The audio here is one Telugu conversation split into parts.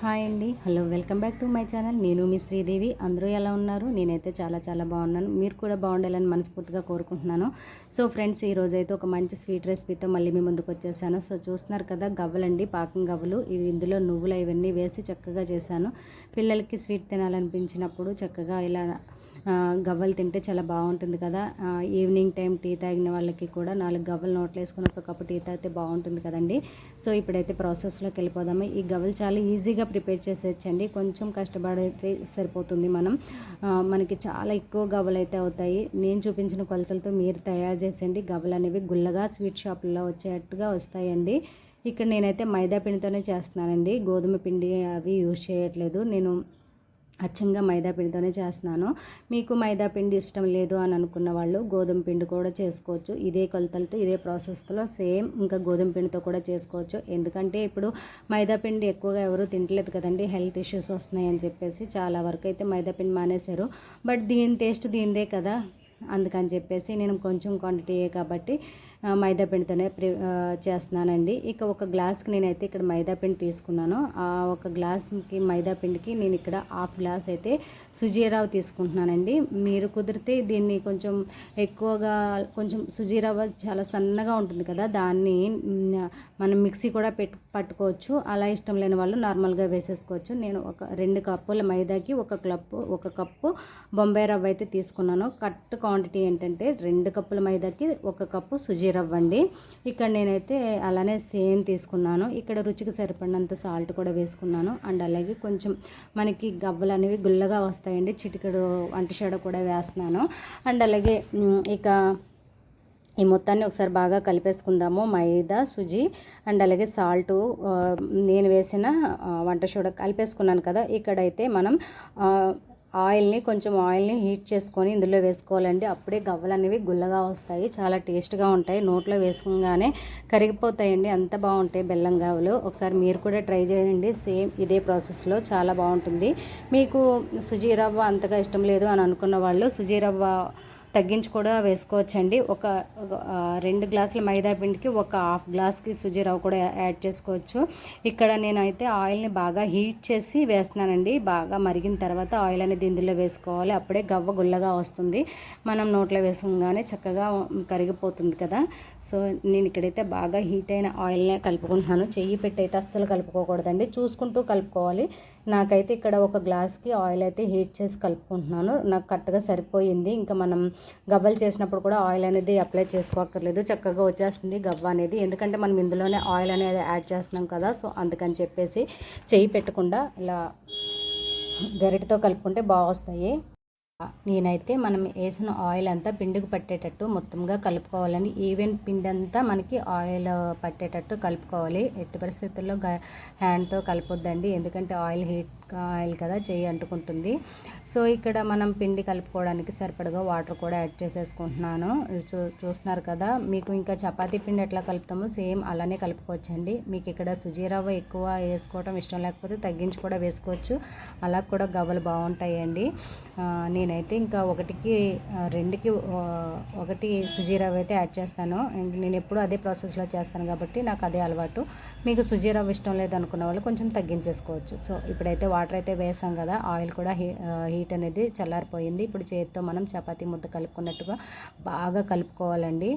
హాయ్ అండి. Hello welcome back to my channel. నేను మీ శ్రీదేవి. అందరూ ఎలా ఉన్నారు? నేనైతే చాలా చాలా బాగున్నాను. మీరు కూడా బాగుండాలని మనస్ఫూర్తిగా కోరుకుంటున్నాను. సో ఫ్రెండ్స్ ఈ అయితే ఒక మంచి స్వీట్ రెసిపీతో మళ్ళీ మీ ముందుకు వచ్చేసాను. సో చూస్తున్నారు కదా గవ్వలండి పాకం గవ్వలు. ఇవి ఇందులో నువ్వులు ఇవన్నీ వేసి చక్కగా చేశాను. పిల్లలకి స్వీట్ తినాలనిపించినప్పుడు చక్కగా ఇలా గవ్వలు తింటే చాలా బాగుంటుంది కదా. ఈవినింగ్ టైం టీ తాగిన వాళ్ళకి కూడా నాలుగు గవ్వలు నోట్లు వేసుకుని ఒక కప్పు టీ తాగితే బాగుంటుంది కదండి. సో ఇప్పుడైతే ప్రాసెస్లోకి వెళ్ళిపోదాము. ఈ గవ్వలు చాలా ఈజీగా ప్రిపేర్ చేసేయచ్చండి. కొంచెం కష్టపడైతే సరిపోతుంది మనం. మనకి చాలా ఎక్కువ గవ్వలు అయితే అవుతాయి. నేను చూపించిన కొలతలతో మీరు తయారు చేసేయండి. గవ్వలు అనేవి గుల్లగా స్వీట్ షాపుల్లో వచ్చేట్టుగా వస్తాయండి. ఇక్కడ నేనైతే మైదా పిండితోనే చేస్తున్నానండి. గోధుమ పిండి అవి యూజ్ చేయట్లేదు. నేను అచ్చంగా మైదాపిండితోనే చేస్తున్నాను. మీకు మైదా పిండి ఇష్టం లేదు అని అనుకున్న వాళ్ళు గోధుమ పిండి కూడా చేసుకోవచ్చు. ఇదే కొలతలతో ఇదే ప్రాసెస్లో సేమ్ ఇంకా గోధుమ పిండితో కూడా చేసుకోవచ్చు. ఎందుకంటే ఇప్పుడు మైదా పిండి ఎక్కువగా ఎవరు తింటలేదు కదండి హెల్త్ ఇష్యూస్ వస్తున్నాయి అని చెప్పేసి చాలా వరకు అయితే మైదాపిండి మానేశారు. బట్ దీని టేస్ట్ దీనిదే కదా అందుకని చెప్పేసి నేను కొంచెం క్వాంటిటీయే కాబట్టి మైదా పిండితోనే ప్రి చేస్తున్నానండి. ఇక ఒక గ్లాస్కి నేనైతే ఇక్కడ మైదా పిండి తీసుకున్నాను. ఆ ఒక గ్లాస్కి మైదా పిండికి నేను ఇక్కడ హాఫ్ గ్లాస్ అయితే సుజీరావు తీసుకుంటున్నానండి. మీరు కుదిరితే దీన్ని కొంచెం ఎక్కువగా కొంచెం సుజీరవ్వ చాలా సన్నగా ఉంటుంది కదా దాన్ని మనం మిక్సీ కూడా పెట్టు పట్టుకోవచ్చు. అలా ఇష్టం లేని వాళ్ళు నార్మల్గా వేసేసుకోవచ్చు. నేను ఒక రెండు కప్పుల మైదాకి ఒక కప్పు ఒక కప్పు బొంబాయి రవ్వ అయితే తీసుకున్నాను. కరెక్ట్ క్వాంటిటీ ఏంటంటే రెండు కప్పుల మైదాకి ఒక కప్పు సుజీ రవ్వ అండి ఇక్కడ నేనైతే అలానే సేమ్ తీసుకున్నాను. ఇక్కడ రుచికి సరిపడినంత సాల్ట్ కూడా వేసుకున్నాను. అండ్ అలాగే కొంచెం మనకి గవ్వలు అనేవి గుల్లగా వస్తాయండి. చిటికెడు అంటిషాడ కూడా వేస్తున్నాను. అండ్ అలాగే ఇక ఈ మొత్తాన్ని ఒకసారి బాగా కలిపేసుకుందాము. మైదా సుజి అండ్ అలాగే సాల్ట్ నేను వేసిన వంట సోడా కలిపేసుకున్నాను కదా. ఇక్కడైతే మనం ఆయిల్ని కొంచెం ఆయిల్ని హీట్ చేసుకొని ఇందులో వేసుకోవాలండి. అప్పుడే గవ్వలు అనేవి గుల్లగా వస్తాయి. చాలా టేస్ట్గా ఉంటాయి. నోట్లో వేసుకోగానే కరిగిపోతాయండి. అంత బాగుంటాయి బెల్లం గవ్వలు. ఒకసారి మీరు కూడా ట్రై చేయండి. సేమ్ ఇదే ప్రాసెస్లో చాలా బాగుంటుంది. మీకు సుజీరవ్వ అంతగా ఇష్టం లేదు అని అనుకున్న వాళ్ళు సుజీరవ్వ తగ్గించి కూడా వేసుకోవచ్చండి. ఒక రెండు గ్లాసుల మైదా పిండికి ఒక హాఫ్ గ్లాస్కి సుజీ రవ్వ కూడా యాడ్ చేసుకోవచ్చు. ఇక్కడ నేనైతే ఆయిల్ని బాగా హీట్ చేసి వేస్తున్నానండి. బాగా మరిగిన తర్వాత ఆయిల్ అనేది ఇందులో వేసుకోవాలి. అప్పుడే గవ్వ గుల్లగా వస్తుంది. మనం నోట్లో వేసుకోగానే చక్కగా కరిగిపోతుంది కదా. సో నేను ఇక్కడైతే బాగా హీట్ అయిన ఆయిల్నే కలుపుకుంటున్నాను. చెయ్యి పెట్టి అయితే అస్సలు కలుపుకోకూడదండి. చూసుకుంటూ కలుపుకోవాలి. నాకైతే ఇక్కడ ఒక గ్లాస్కి ఆయిల్ అయితే హీట్ చేసి కలుపుకుంటున్నాను. నాకు కరెక్ట్గా సరిపోయింది. ఇంకా మనం గవ్వలు చేసినప్పుడు కూడా ఆయిల్ అనేది అప్లై చేసుకోక్కర్లేదు. చక్కగా వచ్చేస్తుంది గవ్వ అనేది. ఎందుకంటే మనం ఇందులోనే ఆయిల్ అనేది యాడ్ చేస్తున్నాం కదా సో అందుకని చెప్పేసి చేయి పెట్టకుండా ఇలా గరిటతో కలుపుకుంటే బాగా వస్తాయి నేనైతే మనం వేసిన ఆయిల్ అంతా పిండికి పట్టేటట్టు మొత్తంగా కలుపుకోవాలని ఈవెన్ పిండి అంతా మనకి ఆయిల్ పట్టేటట్టు కలుపుకోవాలి. ఎట్టి పరిస్థితుల్లో గ- హ్యాండ్తో కలపొద్దండి. ఎందుకంటే ఆయిల్ హీట్ ఆయిల్ కదా చెయ్యి అంటుకుంటుంది. సో ఇక్కడ మనం పిండి కలుపుకోవడానికి సరిపడగా వాటర్ కూడా యాడ్ చేసేసుకుంటున్నాను. చూ చూస్తున్నారు కదా మీకు ఇంకా చపాతీ పిండి ఎట్లా కలుపుతామో సేమ్ అలానే కలుపుకోవచ్చండి. మీకు ఇక్కడ సుజీరవ్వ ఎక్కువ వేసుకోవడం ఇష్టం లేకపోతే తగ్గించి కూడా వేసుకోవచ్చు. అలా కూడా గవ్వలు బాగుంటాయండి. నేను నేనైతే ఇంకా ఒకటికి రెండుకి ఒకటి సుజీ రవ్వ అయితే యాడ్ చేస్తాను. నేను ఎప్పుడు అదే ప్రాసెస్లో చేస్తాను కాబట్టి నాకు అదే అలవాటు. మీకు సుజీ రవ్వ ఇష్టం లేదు అనుకున్న వాళ్ళు కొంచెం తగ్గించేసుకోవచ్చు. సో ఇప్పుడైతే వాటర్ అయితే వేసాం కదా ఆయిల్ కూడా హీ హీట్ అనేది చల్లారిపోయింది. ఇప్పుడు చేతితో మనం చపాతీ ముద్ద కలుపుకున్నట్టుగా బాగా కలుపుకోవాలండి.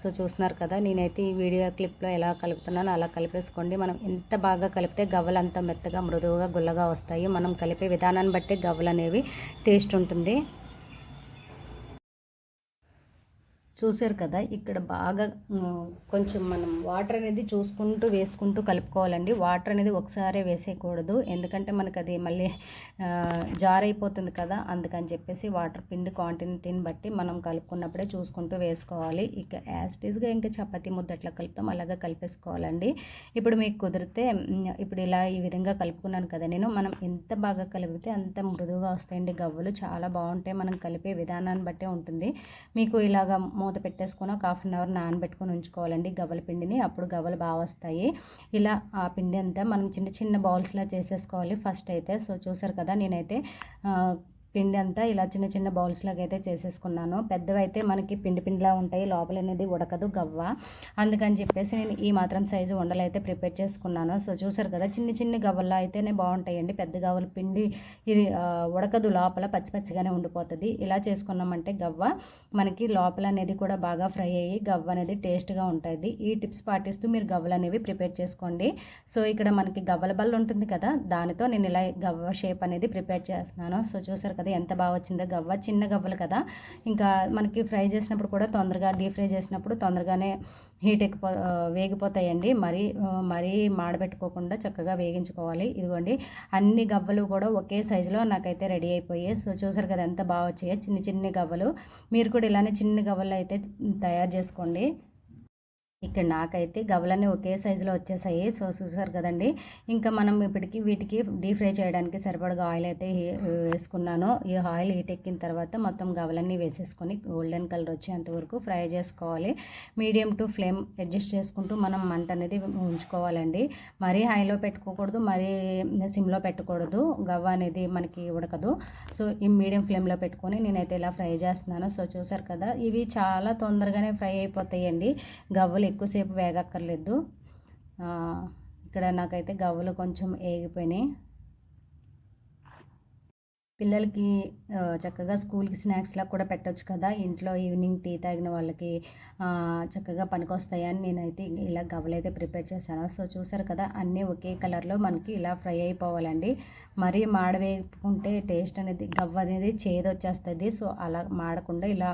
సో చూస్తున్నారు కదా నేనైతే ఈ వీడియో క్లిప్లో ఎలా కలుపుతున్నానో అలా కలిపేసుకోండి. మనం ఎంత బాగా కలిపితే గవ్వలు అంత మెత్తగా మృదువుగా గుల్లగా వస్తాయి మనం కలిపే విధానాన్ని బట్టి గవ్వలు అనేవి టేస్ట్ ఉంటుంది. చూసారు కదా ఇక్కడ బాగా కొంచెం మనం వాటర్ అనేది చూసుకుంటూ వేసుకుంటూ కలుపుకోవాలండి. వాటర్ అనేది ఒకసారి వేసేయకూడదు. ఎందుకంటే మనకు అది మళ్ళీ జార్ అయిపోతుంది కదా అందుకని చెప్పేసి వాటర్ పిండి క్వాంటిటీని బట్టి మనం కలుపుకున్నప్పుడే చూసుకుంటూ వేసుకోవాలి. ఇక యాస్టీస్గా ఇంకా చపాతీ ముద్ద ఎట్లా కలుపుతాం అలాగా కలిపేసుకోవాలండి. ఇప్పుడు మీకు కుదిరితే ఇప్పుడు ఇలా ఈ విధంగా కలుపుకున్నాను కదా నేను మనం ఎంత బాగా కలిపితే అంత మృదువుగా వస్తాయండి గవ్వలు. చాలా బాగుంటాయి మనం కలిపే విధానాన్ని బట్టే ఉంటుంది. మీకు ఇలాగా మూత పెట్టేసుకొని ఒక హాఫ్ అన్ అవర్ నానబెట్టుకొని ఉంచుకోవాలండి గవ్వల పిండిని. అప్పుడు గవ్వలు బాగా వస్తాయి. ఇలా ఆ పిండి అంతా మనం చిన్న చిన్న బౌల్స్లా చేసేసుకోవాలి ఫస్ట్ అయితే. సో చూసారు కదా నేనైతే పిండి అంతా ఇలా చిన్న చిన్న బౌల్స్ లాగా అయితే చేసేసుకున్నాను. పెద్దవి అయితే మనకి పిండి పిండిలా ఉంటాయి. లోపల అనేది ఉడకదు గవ్వ. అందుకని చెప్పేసి నేను ఈ మాత్రం సైజు ఉండలు అయితే ప్రిపేర్ చేసుకున్నాను. సో చూసారు కదా చిన్ని చిన్ని గవ్వల్లో అయితేనే బాగుంటాయండి. పెద్ద గవ్వల పిండి ఇది ఉడకదు. లోపల పచ్చి పచ్చిగానే ఉండిపోతుంది. ఇలా చేసుకున్నామంటే గవ్వ మనకి లోపల అనేది కూడా బాగా ఫ్రై అయ్యి గవ్వ అనేది టేస్ట్గా ఉంటుంది. ఈ టిప్స్ పాటిస్తూ మీరు గవ్వలు అనేవి ప్రిపేర్ చేసుకోండి. సో ఇక్కడ మనకి గవ్వల బల్ల ఉంటుంది కదా దానితో నేను ఇలా గవ్వ షేప్ అనేది ప్రిపేర్ చేస్తున్నాను. సో చూసారు కదా ఎంత బాగా వచ్చిందో గవ్వ చిన్న గవ్వలు కదా. ఇంకా మనకి ఫ్రై చేసినప్పుడు కూడా తొందరగా డీప్ ఫ్రై చేసినప్పుడు తొందరగానే హీట్ ఎక్కిపో వేగిపోతాయండి. మరీ మరీ మాడబెట్టుకోకుండా చక్కగా వేగించుకోవాలి. ఇదిగోండి అన్ని గవ్వలు కూడా ఒకే సైజులో నాకైతే రెడీ అయిపోయాయి. సో చూసారు కదా ఎంత బాగా వచ్చాయో చిన్న చిన్న గవ్వలు. మీరు కూడా ఇలానే చిన్న గవ్వలు అయితే తయారు చేసుకోండి. ఇక్కడ నాకైతే గవ్వలన్నీ ఒకే సైజులో వచ్చేసాయి. సో చూసారు కదండి. ఇంకా మనం ఇప్పటికి వీటికి డీప్ ఫ్రై చేయడానికి సరిపడగా ఆయిల్ అయితే వేసుకున్నాను. ఈ ఆయిల్ హీట్ ఎక్కిన తర్వాత మొత్తం గవ్వలన్నీ వేసేసుకొని గోల్డెన్ కలర్ వచ్చేంత వరకు ఫ్రై చేసుకోవాలి. మీడియం టు ఫ్లేమ్ అడ్జస్ట్ చేసుకుంటూ మనం మంట అనేది ఉంచుకోవాలండి. మరీ హైలో పెట్టుకోకూడదు మరీ సిమ్లో పెట్టకూడదు. గవ్వ అనేది మనకి ఉడకదు. సో ఈ మీడియం ఫ్లేమ్లో పెట్టుకొని నేనైతే ఇలా ఫ్రై చేస్తున్నాను. సో చూసారు కదా ఇవి చాలా తొందరగానే ఫ్రై అయిపోతాయండి. గవ్వలు ఎక్కువసేపు వేగక్కర్లేదు. ఇక్కడ నాకైతే గవ్వలు కొంచెం ఏగిపోయినాయి. పిల్లలకి చక్కగా స్కూల్కి స్నాక్స్లా కూడా పెట్టొచ్చు కదా. ఇంట్లో ఈవినింగ్ టీ తాగిన వాళ్ళకి చక్కగా పనికొస్తాయని నేనైతే ఇలా గవ్వలైతే ప్రిపేర్ చేశాను. సో చూసారు కదా అన్నీ ఒకే కలర్లో మనకి ఇలా ఫ్రై అయిపోవాలండి. మరీ మాడవేపుకుంటే టేస్ట్ అనేది గవ్వ అనేది చేదొచ్చేస్తుంది. సో అలా మాడకుండా ఇలా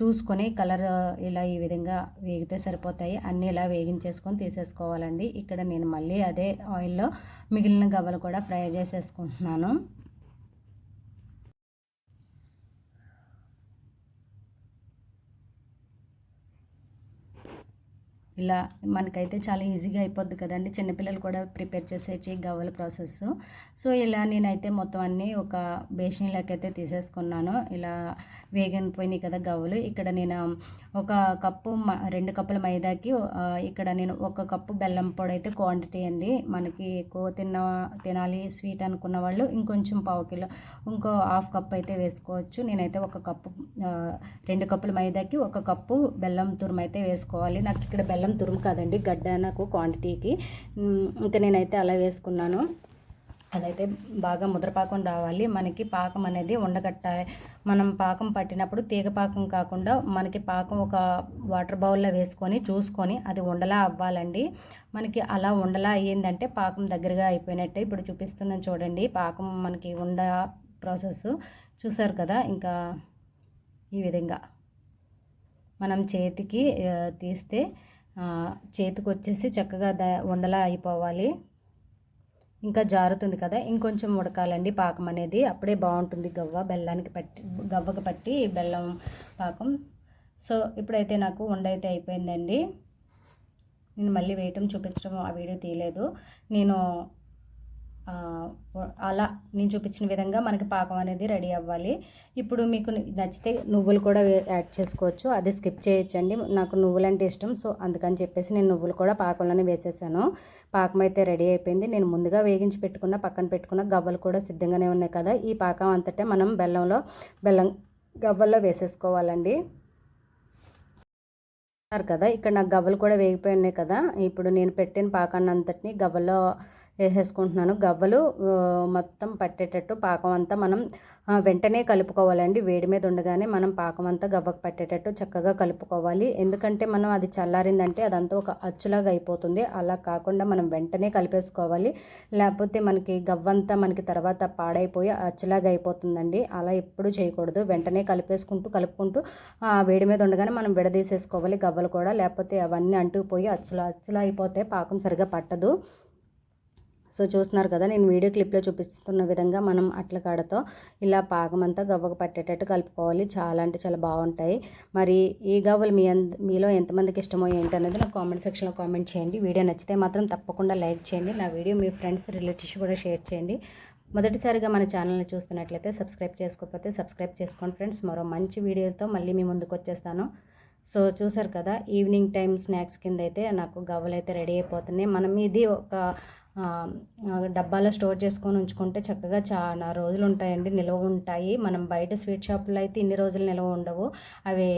చూసుకొని కలర్ ఇలా ఈ విధంగా వేగితే సరిపోతాయి. అన్నీ ఇలా వేగించేసుకొని తీసేసుకోవాలండి. ఇక్కడ నేను మళ్ళీ అదే ఆయిల్లో మిగిలిన గవ్వలు కూడా ఫ్రై చేసేసుకుంటున్నాను. ఇలా మనకైతే చాలా ఈజీగా అయిపోద్ది కదండి. చిన్నపిల్లలు కూడా ప్రిపేర్ చేసేసి గవ్వల ప్రాసెస్. సో ఇలా నేనైతే మొత్తం అన్నీ ఒక బేషన్లోకి అయితే తీసేసుకున్నాను. ఇలా వేగనిపోయినాయి కదా గవ్వలు. ఇక్కడ నేను ఒక కప్పు మ- రెండు కప్పుల మైదాకి ఇక్కడ నేను ఒక కప్పు బెల్లం పొడి అయితే క్వాంటిటీ అండి. మనకి ఎక్కువ తిన్న తినాలి స్వీట్ అనుకున్న వాళ్ళు ఇంకొంచెం పావు కిలో ఇంకో హాఫ్ కప్ అయితే వేసుకోవచ్చు. నేనైతే ఒక కప్పు రెండు కప్పుల మైదాకి ఒక కప్పు బెల్లం తురుము అయితే వేసుకోవాలి. నాకు ఇక్కడ బెల్లం తురుము కాదండి గడ్డ నాకు క్వాంటిటీకి ఇంకా నేనైతే అలా వేసుకున్నాను. అదైతే బాగా ముద్రపాకం రావాలి. మనకి పాకం అనేది ఉండగట్టాలి. మనం పాకం పట్టినప్పుడు తీగ పాకం కాకుండా మనకి పాకం ఒక వాటర్ బౌల్లో వేసుకొని చూసుకొని అది ఉండలా అవ్వాలండి. మనకి అలా ఉండలా అయ్యిందంటే పాకం దగ్గరగా అయిపోయినట్టే ఇప్పుడు చూపిస్తున్నాను చూడండి. పాకం మనకి ఉండ ప్రాసెస్ చూసారు కదా? ఇంకా ఈ విధంగా మనం చేతికి తీస్తే చేతికి వచ్చేసి చక్కగా ద ఉండలా అయిపోవాలి. ఇంకా జారుతుంది కదా ఇంకొంచెం ఉడకాలండి పాకం అనేది. అప్పుడే బాగుంటుంది గవ్వ బెల్లానికి పట్టి గవ్వకు పట్టి బెల్లం పాకం. సో ఇప్పుడైతే నాకు ఉండ అయితే అయిపోయిందండి. నేను మళ్ళీ వేయటం చూపించడం ఆ వీడియో తీయలేదు. నేను అలా నేను చూపించిన విధంగా మనకి పాకం అనేది రెడీ అవ్వాలి. ఇప్పుడు మీకు నచ్చితే నువ్వులు కూడా యాడ్ చేసుకోవచ్చు. అది స్కిప్ చేయొచ్చండి. నాకు నువ్వులు అంటే ఇష్టం సో అందుకని చెప్పేసి నేను నువ్వులు కూడా పాకంలోనే వేసేసాను. పాకం అయితే రెడీ అయిపోయింది. నేను ముందుగా వేగించి పెట్టుకున్న పక్కన పెట్టుకున్న గవ్వలు కూడా సిద్ధంగానే ఉన్నాయి కదా. ఈ పాకం అంతటే మనం బెల్లంలో బెల్లం గవ్వల్లో వేసేసుకోవాలండి. కదా ఇక్కడ నాకు గవ్వలు కూడా వేగిపోయి ఉన్నాయి కదా. ఇప్పుడు నేను పెట్టిన పాకాన్ని అంతటిని గవ్వలో వేసేసుకుంటున్నాను. గవ్వలు మొత్తం పట్టేటట్టు పాకం అంతా మనం వెంటనే కలుపుకోవాలండి. వేడి మీద ఉండగానే మనం పాకం అంతా గవ్వకు పట్టేటట్టు చక్కగా కలుపుకోవాలి. ఎందుకంటే మనం అది చల్లారిందంటే అదంతా ఒక అచ్చులాగా అయిపోతుంది. అలా కాకుండా మనం వెంటనే కలిపేసుకోవాలి. లేకపోతే మనకి గవ్వంతా మనకి తర్వాత పాడైపోయి అచ్చులాగా అయిపోతుందండి. అలా ఎప్పుడు చేయకూడదు. వెంటనే కలిపేసుకుంటూ కలుపుకుంటూ ఆ వేడి మీద ఉండగానే మనం విడదీసేసుకోవాలి గవ్వలు కూడా. లేకపోతే అవన్నీ అంటుకుపోయి అచ్చులా అచ్చులా అయిపోతే పాకం సరిగా పట్టదు. సో చూస్తున్నారు కదా నేను వీడియో క్లిప్లో చూపిస్తున్న విధంగా మనం అట్ల కాడతో ఇలా పాకమంతా గవ్వకు పట్టేటట్టు కలుపుకోవాలి. చాలా అంటే చాలా బాగుంటాయి. మరి ఈ గవ్వలు మీ మీలో ఎంతమందికి ఇష్టమో ఏంటి అనేది నాకు కామెంట్ సెక్షన్లో కామెంట్ చేయండి. వీడియో నచ్చితే మాత్రం తప్పకుండా లైక్ చేయండి. నా వీడియో మీ ఫ్రెండ్స్ రిలేటివ్స్ కూడా షేర్ చేయండి. మొదటిసారిగా మన ఛానల్ని చూస్తున్నట్లయితే సబ్స్క్రైబ్ చేసుకోకపోతే సబ్స్క్రైబ్ చేసుకోండి ఫ్రెండ్స్. మరో మంచి వీడియోతో మళ్ళీ మీ ముందుకు వచ్చేస్తాను. సో చూసారు కదా ఈవినింగ్ టైం స్నాక్స్ కింద అయితే నాకు గవ్వలు అయితే రెడీ అయిపోతున్నాయి. మనం ఇది ఒక డబ్బాలో స్టోర్ చేసుకొని ఉంచుకుంటే చక్కగా చాలా రోజులు ఉంటాయండి నిల్వ ఉంటాయి. మనం బయట స్వీట్ షాపులో అయితే ఇన్ని రోజులు నిల్వ ఉండవు. అవి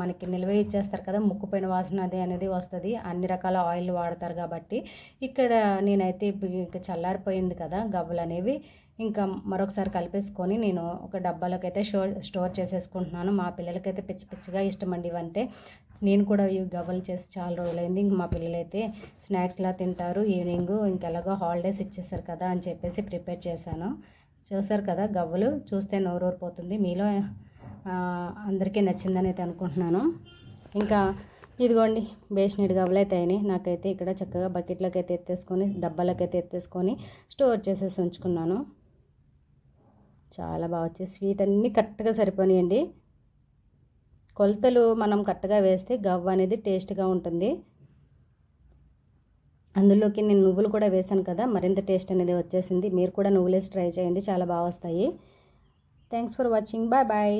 మనకి నిల్వ ఇచ్చేస్తారు కదా ముక్కుపోయిన వాసన అది అనేది వస్తుంది. అన్ని రకాల ఆయిల్ వాడతారు కాబట్టి. ఇక్కడ నేనైతే ఇప్పుడు ఇంకా చల్లారిపోయింది కదా గవ్వలు అనేవి. ఇంకా మరొకసారి కలిపేసుకొని నేను ఒక డబ్బాలోకి అయితే స్టోర్ స్టోర్ చేసేసుకుంటున్నాను. మా పిల్లలకైతే పిచ్చి పిచ్చిగా ఇష్టం అండి ఇవంటే నేను కూడా ఈ గవ్వలు చేసి చాలా రోజులైంది. ఇంక మా పిల్లలైతే స్నాక్స్లా తింటారు. ఈవినింగ్ ఇంకెలాగో హాలిడేస్ ఇచ్చేసారు కదా అని చెప్పేసి ప్రిపేర్ చేశాను. చూసారు కదా గవ్వలు? చూస్తే నోరూరిపోతుంది. మీలో అందరికీ నచ్చిందని అయితే అనుకుంటున్నాను. ఇంకా ఇదిగోండి బేసినీడు గవ్వలు అయితే అయినాయి. నాకైతే ఇక్కడ చక్కగా బకెట్లోకి అయితే ఎత్తేసుకొని డబ్బాలోకి అయితే ఎత్తేసుకొని స్టోర్ చేసేసి ఉంచుకున్నాను. చాలా బాగా వచ్చాయి. స్వీట్ అన్నీ కరెక్ట్గా సరిపోయాయండి కొలతలు మనం కరెక్ట్గా వేస్తే గవ్వ అనేది టేస్ట్గా ఉంటుంది. అందులోకి నేను నువ్వులు కూడా వేశాను కదా మరింత టేస్ట్ అనేది వచ్చేసింది. మీరు కూడా నువ్వులేసి ట్రై చేయండి చాలా బాగా వస్తాయి. Thanks for watching. Bye bye.